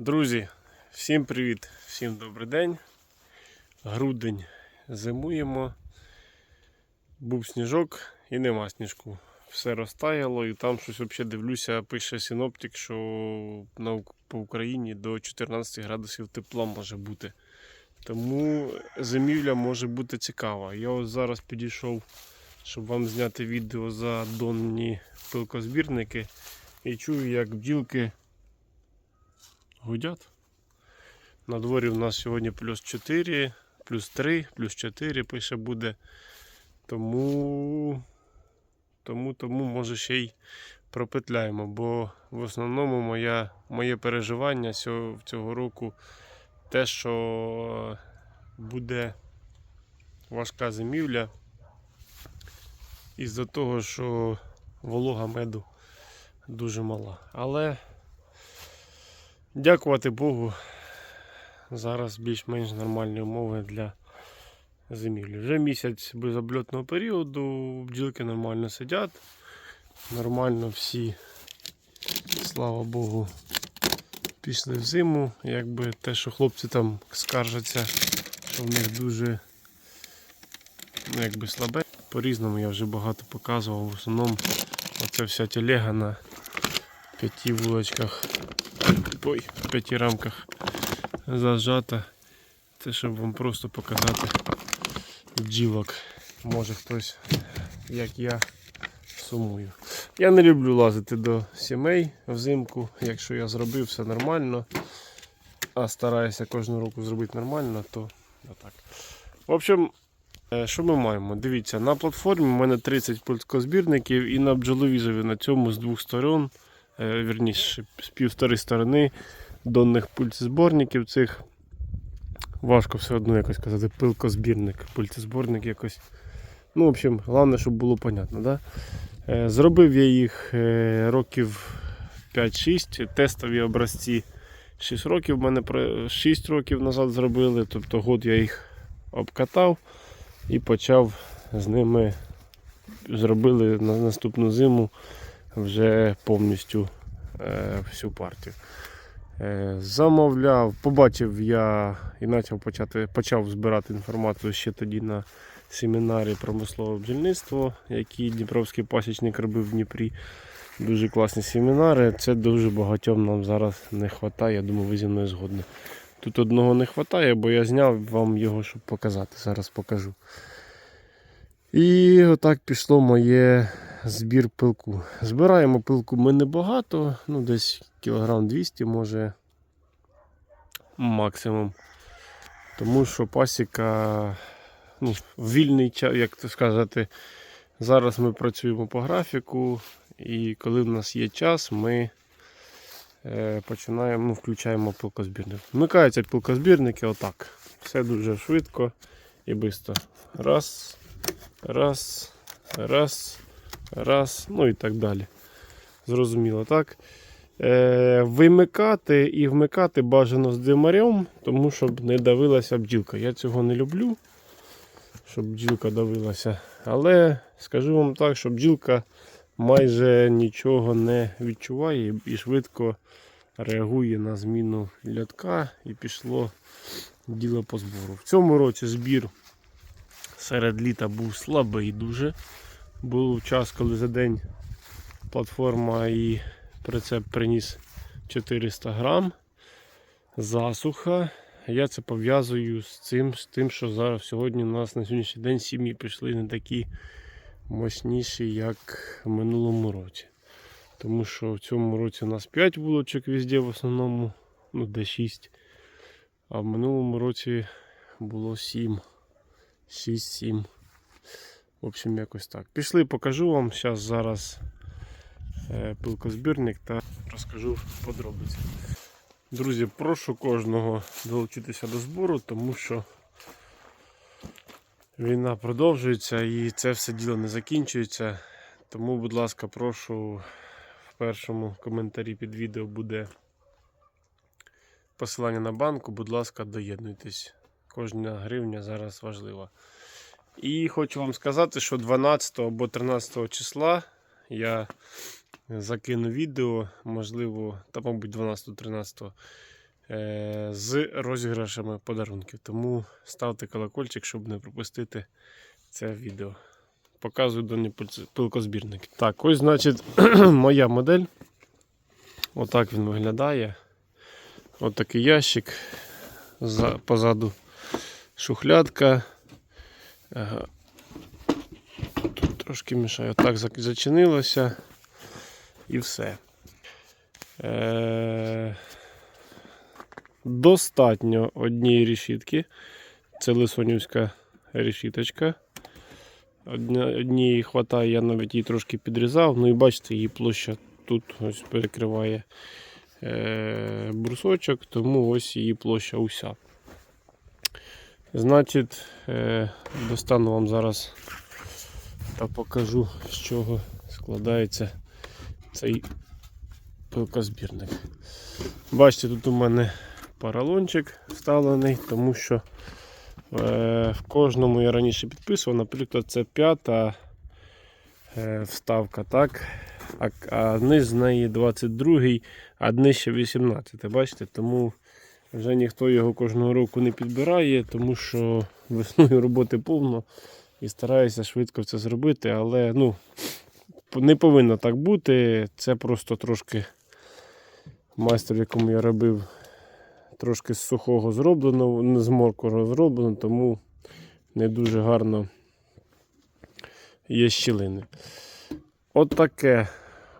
Друзі, всім привіт, всім добрий день. Грудень зимуємо. Був сніжок і нема сніжку. Все розтаяло і там щось взагалі дивлюся, пише синоптик, що по Україні до 14 градусів тепла може бути. Тому зимівля може бути цікава. Я ось зараз підійшов, щоб вам зняти відео за донні пилкозбірники. І чую, як бджілки гудять. На дворі у нас сьогодні плюс 4, плюс 3, плюс 4 пише буде. Тому, тому, тому може ще й пропетляємо, бо в основному моя, моє переживання цього, цього року те, що буде важка зимівля із-за того, що волога меду дуже мала. Але Дякувати Богу. Зараз більш-менш нормальні умови для зимівлі. Вже місяць без обльотного періоду, бджілки нормально сидять, нормально всі, слава Богу, пішли в зиму. Якби те, що хлопці там скаржаться, що в них дуже ну, якби слабе. По-різному я вже багато показував. В основному оця вся телега на п'яти вулочках ой, в п'яти рамках зажата. Це щоб вам просто показати бджілок. Може хтось, як я, сумую. Я не люблю лазити до сімей взимку. Якщо я зробив все нормально, а стараюся кожну року зробити нормально, то отак. В общем, е, що ми маємо? Дивіться, на платформі у мене 30 пулькозбірників і на бджоловізові на цьому з двох сторон вірніше, з півтори сторони донних пульцезборників цих. Важко все одно якось казати, пилкозбірник, пульцезборник якось. Ну, в общем, головне, щоб було понятно. Да? Е, Зробив я їх е, років 5-6, тестові образці 6 років в мене 6 років назад зробили, тобто год я їх обкатав і почав з ними зробили на наступну зиму вже повністю е, всю партію. Е, замовляв, побачив я і почав почати, почав збирати інформацію ще тоді на семінарі промислове бджільництво, який Дніпровський пасічник робив в Дніпрі. Дуже класні семінари. Це дуже багатьом нам зараз не вистачає. Я думаю, ви зі мною згодні. Тут одного не вистачає, бо я зняв вам його, щоб показати. Зараз покажу. І отак пішло моє збір пилку. Збираємо пилку ми небагато, ну десь кілограм 200 може максимум. Тому що пасіка ну, в вільний час, як то сказати, зараз ми працюємо по графіку, і коли в нас є час, ми е, починаємо, ну, включаємо пилкозбірник. Вмикаються пилкозбірники отак. Все дуже швидко і швидко. Раз, раз, раз, раз, ну і так далі. Зрозуміло, так? Е, вимикати і вмикати бажано з димарем, тому щоб не давилася бджілка. Я цього не люблю, щоб бджілка давилася. Але скажу вам так, що бджілка майже нічого не відчуває і швидко реагує на зміну лятка і пішло діло по збору. В цьому році збір серед літа був слабий дуже. Був час, коли за день платформа і прицеп приніс 400 грам засуха. Я це пов'язую з цим, з тим, що зараз сьогодні у нас на сьогоднішній день сім'ї пішли не такі мощніші, як в минулому році. Тому що в цьому році у нас 5 вулочок везде в основному, ну де 6. А в минулому році було 7. 6-7. В общем, якось так. Пішли, покажу вам зараз зараз е, пилкозбірник та розкажу подробиці. Друзі, прошу кожного долучитися до збору, тому що війна продовжується і це все діло не закінчується. Тому, будь ласка, прошу в першому коментарі під відео буде посилання на банку. Будь ласка, доєднуйтесь. Кожна гривня зараз важлива. І хочу вам сказати, що 12 або 13 числа я закину відео, можливо, та, мабуть, 12-13 е, з розіграшами подарунків. Тому ставте колокольчик, щоб не пропустити це відео. Показую дані пильц- пилкозбірники. Так, ось, значить, моя модель. Отак він виглядає. Ось такий ящик. Позаду шухлядка. Тут трошки мішає. Так зачинилося. І все. Е- достатньо однієї решітки. Це лисонівська решіточка. Однієї хватає, я навіть її трошки підрізав. Ну і бачите, її площа тут ось перекриває е, брусочок, тому ось її площа уся. Значить, е, достану вам зараз та покажу, з чого складається цей пилкозбірник. Бачите, тут у мене поролончик вставлений, тому що е, в кожному я раніше підписував, наприклад, це п'ята е, вставка, так? А, низ з неї 22, а нижче 18. Бачите? Тому вже ніхто його кожного року не підбирає, тому що весною роботи повно і стараюся швидко це зробити, але ну, не повинно так бути. Це просто трошки майстер, якому я робив, трошки з сухого зроблено, не з морквого зроблено, тому не дуже гарно є щілини. От таке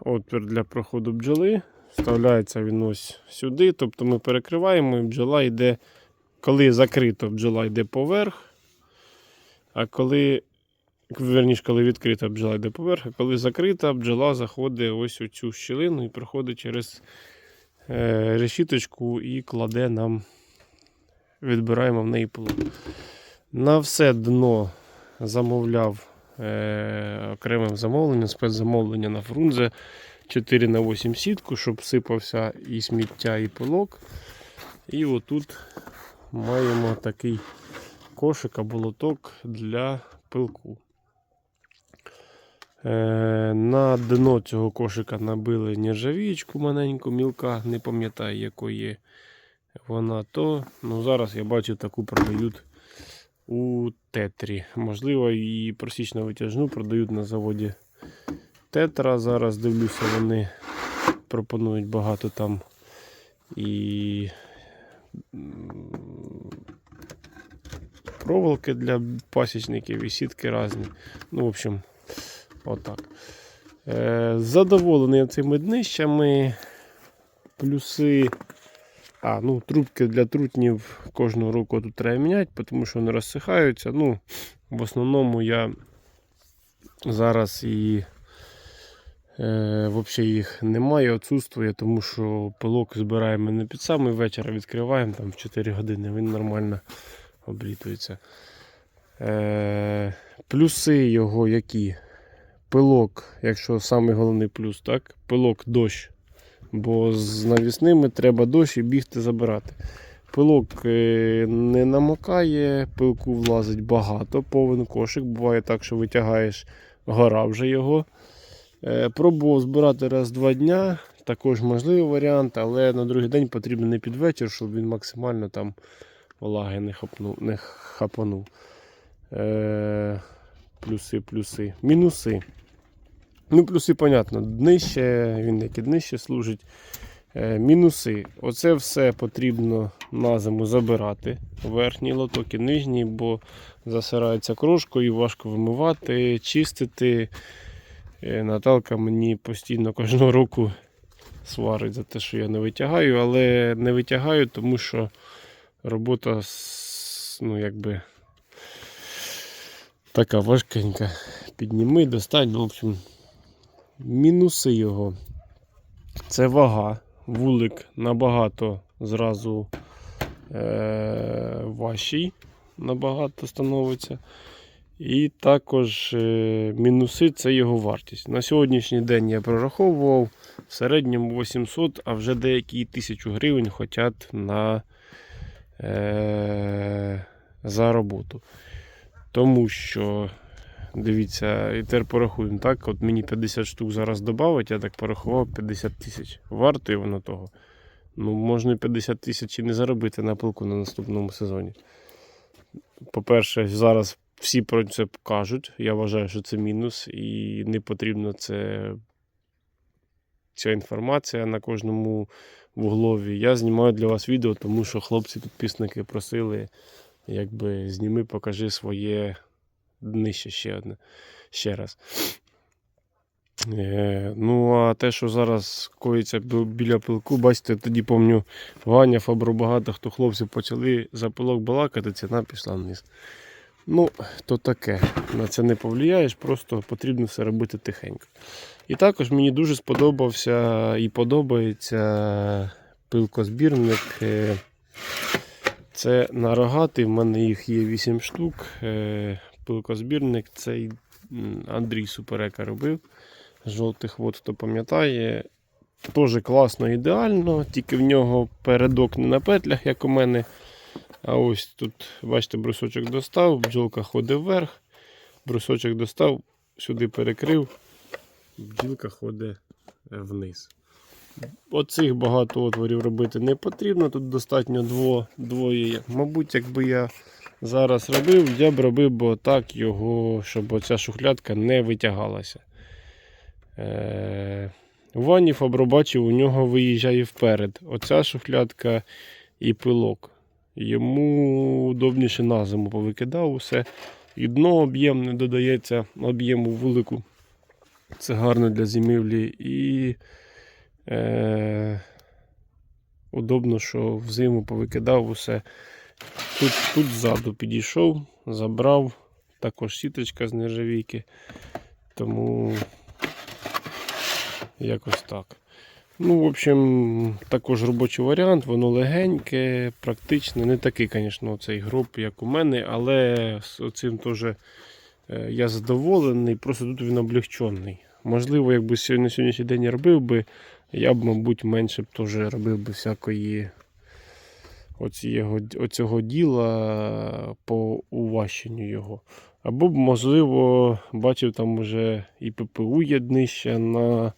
отвір для проходу бджоли. Вставляється він ось сюди. Тобто ми перекриваємо і бджола йде, коли закрито, бджола йде поверх. А коли, верніше, коли відкрита бджола йде поверх, а коли закрита, бджола заходить ось у цю щілину і проходить через е, решіточку і кладе нам, відбираємо в неї пилок. На все дно замовляв е, окремим замовленням, спецзамовлення на фрунзе 4 на 8 сітку, щоб сипався і сміття, і пилок. І отут маємо такий кошик або лоток для пилку. Е, на дно цього кошика набили нержавіючку маленьку, мілка, не пам'ятаю якої вона то. Ну, зараз я бачу таку продають у тетрі. Можливо, і просічно витяжну продають на заводі тетра. Зараз дивлюся, вони пропонують багато там і проволоки для пасічників і сітки різні. Ну, в общем, отак. Е, задоволений цими днищами. Плюси. А, ну, трубки для трутнів кожного року тут треба міняти, тому що вони розсихаються. Ну, в основному я зараз і взагалі їх немає, відсутствує, тому що пилок збираємо не під самий вечір, а відкриваємо там в 4 години, він нормально облітується. Е, плюси його які? Пилок, якщо самий головний плюс, так? Пилок дощ. Бо з навісними треба дощ і бігти забирати. Пилок е, не намокає, пилку влазить багато, повен кошик. Буває так, що витягаєш гора вже його. Е, Пробував збирати раз в два дня. Також можливий варіант, але на другий день потрібно не під вечір, щоб він максимально там влаги не, хапнув, не хапанув. Е, плюси, плюси. Мінуси. Ну, плюси, понятно, днище, він як і днище служить. Е, мінуси. Оце все потрібно на зиму забирати. Верхній лоток і нижній, бо засирається крошкою, важко вимивати, чистити. Е, Наталка мені постійно кожного року сварить за те, що я не витягаю, але не витягаю, тому що робота ну, якби така важкенька. Підніми, достань. Ну, в общем, мінуси його. Це вага. Вулик набагато зразу е- важчий, набагато становиться. І також е, мінуси це його вартість. На сьогоднішній день я прораховував в середньому 800, а вже деякі 1000 гривень хочуть на, е, за роботу. Тому що, дивіться, і тепер порахуємо, так? От мені 50 штук зараз додавать, я так порахував 50 тисяч. Вартує воно того. Ну, можна 50 тисяч і не заробити на пилку на наступному сезоні. По-перше, зараз всі про це кажуть. Я вважаю, що це мінус, і не потрібно це ця інформація на кожному вуглові. Я знімаю для вас відео, тому що хлопці-підписники просили, якби зніми, покажи своє днище ще одне. Ще раз. Е, ну, а те, що зараз коїться біля пилку, бачите, тоді пам'ятаю, Ваня, Фабро, багато хто хлопців почали за пилок балакати, ціна пішла вниз. Ну, то таке. На це не повлияєш, просто потрібно все робити тихенько. І також мені дуже сподобався і подобається пилкозбірник. Е, Це на рогатий, в мене їх є 8 штук. Е, Пилкозбірник цей Андрій Суперека робив. Жовтих вод, хто пам'ятає. Теж класно, ідеально, тільки в нього передок не на петлях, як у мене. А ось тут, бачите, брусочок достав, бджолка ходить вверх, брусочок достав, сюди перекрив, бджілка ходить е, вниз. Оцих багато отворів робити не потрібно, тут достатньо дво, двоє. Мабуть, якби я зараз робив, я б робив би так його, щоб оця шухлядка не витягалася. Е, у Вані у нього виїжджає вперед. Оця шухлядка і пилок. Йому удобніше на зиму повикидав усе. І дно об'ємне додається об'єму велику. Це гарно для зимівлі. І е, удобно, що взиму повикидав усе. Тут, тут ззаду підійшов, забрав. Також сіточка з нержавійки. Тому якось так. Ну, в общем, також робочий варіант, воно легеньке, практичне. Не такий, звісно, цей гроб, як у мене, але цим теж е, я задоволений, просто тут він облегчений. Можливо, якби на сьогоднішній день робив би, я б, мабуть, менше б теж робив би всякої оцієго, оцього діла по уващенню його. Або б, можливо, бачив там уже і ППУ є днище на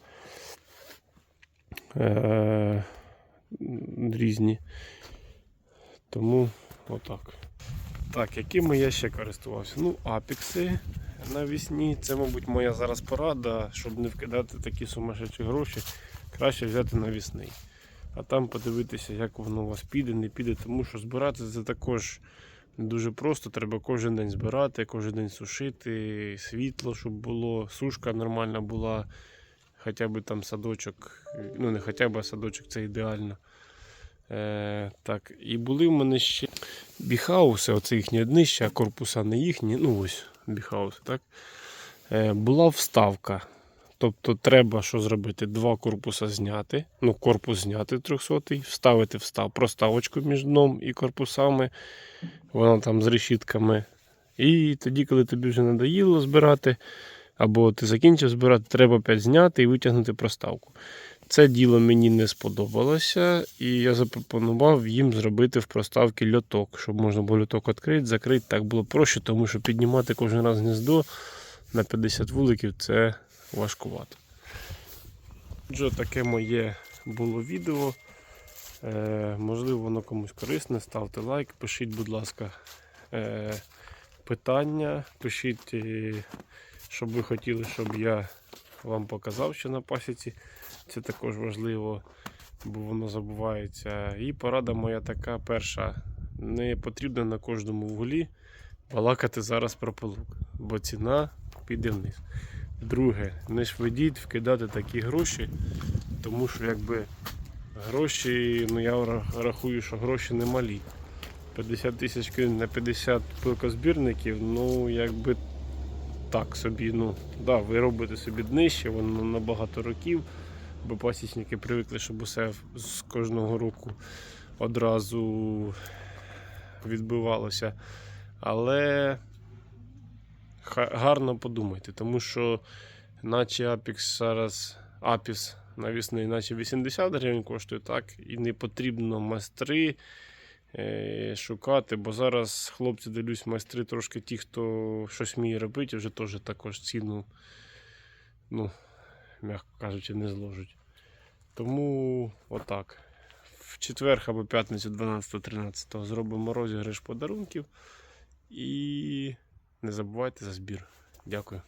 е, різні. Тому отак. Так, якими я ще користувався? Ну, апікси навісні. Це, мабуть, моя зараз порада, щоб не вкидати такі сумасшедші гроші, краще взяти навісний. А там подивитися, як воно у вас піде, не піде, тому що збирати це також не дуже просто. Треба кожен день збирати, кожен день сушити, світло, щоб було, сушка нормальна була. Хоча б там садочок, ну не хоча б а садочок, це ідеально. Е, так, і були в мене ще біхауси, оце їхнє днище, а корпуса не їхні. Ну ось біхауси, так? Е, була вставка. Тобто треба що зробити? Два корпуса зняти. Ну, корпус зняти 300-й, вставити встав, проставочку між дном і корпусами. Вона там з решітками. І тоді, коли тобі вже надоїло збирати, або ти закінчив збирати, треба опять зняти і витягнути проставку. Це діло мені не сподобалося, і я запропонував їм зробити в проставці льоток, щоб можна було льоток відкрити, закрити. Так було проще, тому що піднімати кожен раз гніздо на 50 вуликів це важкувато. Отже, таке моє було відео. Е, можливо, воно комусь корисне. Ставте лайк, пишіть, будь ласка, е, питання. Пишіть, е, що б ви хотіли, щоб я вам показав, що на пасіці. Це також важливо, бо воно забувається. І порада моя така перша. Не потрібно на кожному вуглі балакати зараз про пилок, бо ціна піде вниз. Друге, не швидіть вкидати такі гроші, тому що якби гроші, ну я ра- рахую, що гроші не малі. 50 тисяч кинуть на 50 пилкозбірників, ну якби так собі, ну да, ви робите собі днище, воно на багато років, бо пасічники привикли, щоб усе з кожного року одразу відбивалося. Але гарно подумайте, тому що наче Апікс зараз Апіс навісний, наче 80 гривень коштує, так, і не потрібно майстри шукати, бо зараз хлопці дивлюсь, майстри трошки ті, хто щось вміє робити, вже теж також ціну, ну, м'яко кажучи, не зложуть. Тому отак. в четвер або п'ятницю 12-13 зробимо розіграш подарунків. І не забувайте за збір. Дякую.